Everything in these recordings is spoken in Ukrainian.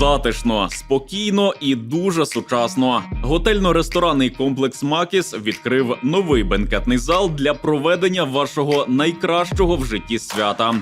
Затишно, спокійно і дуже сучасно. Готельно-ресторанний комплекс Макіс відкрив новий бенкетний зал для проведення вашого найкращого в житті свята.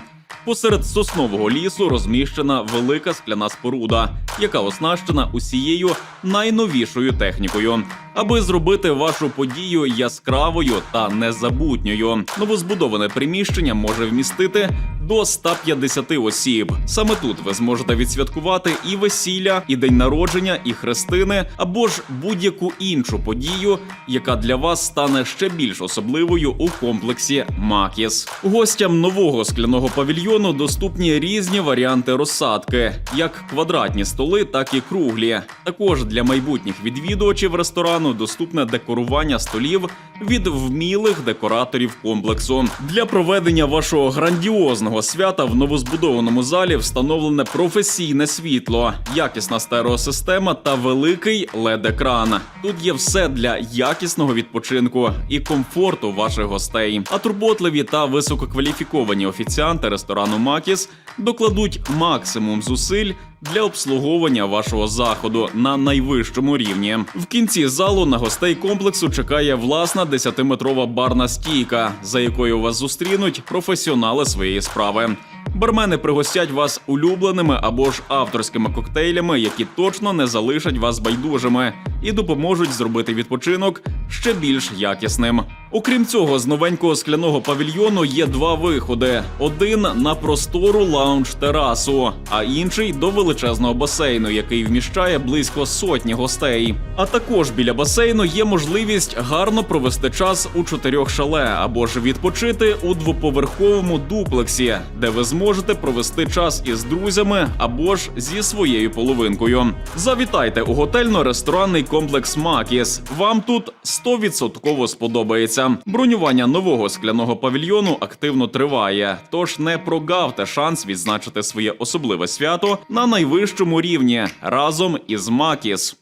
Посеред соснового лісу розміщена велика скляна споруда, яка оснащена усією найновішою технікою, аби зробити вашу подію яскравою та незабутньою. Новозбудоване приміщення може вмістити до 150 осіб. Саме тут ви зможете відсвяткувати і весілля, і день народження, і хрестини, або ж будь-яку іншу подію, яка для вас стане ще більш особливою у комплексі Макіс. Гостям нового скляного павільйону доступні різні варіанти розсадки, як квадратні столи, так і круглі. Також для майбутніх відвідувачів ресторану доступне декорування столів від вмілих декораторів комплексу. Для проведення вашого грандіозного свята в новозбудованому залі встановлене професійне світло, якісна стереосистема та великий led екран Тут є все для якісного відпочинку і комфорту ваших гостей. А турботливі та висококваліфіковані офіціанти ресторану Макіс докладуть максимум зусиль для обслуговування вашого заходу на найвищому рівні. В кінці залу на гостей комплексу чекає власна 10-метрова барна стійка, за якою вас зустрінуть професіонали своєї справи. Бармени пригостять вас улюбленими або ж авторськими коктейлями, які точно не залишать вас байдужими і допоможуть зробити відпочинок ще більш якісним. Окрім цього, з новенького скляного павільйону є два виходи: один на простору лаунж-терасу, а інший до величезного басейну, який вміщає близько сотні гостей. А також біля басейну є можливість гарно провести час у чотирьох шале або ж відпочити у двоповерховому дуплексі, де ви зможете провести час із друзями або ж зі своєю половинкою. Завітайте у готельно-ресторанний комплекс Макіс. Вам тут 100% сподобається. Бронювання нового скляного павільйону активно триває, тож не прогавте шанс відзначити своє особливе свято на найвищому рівні разом із Макіс.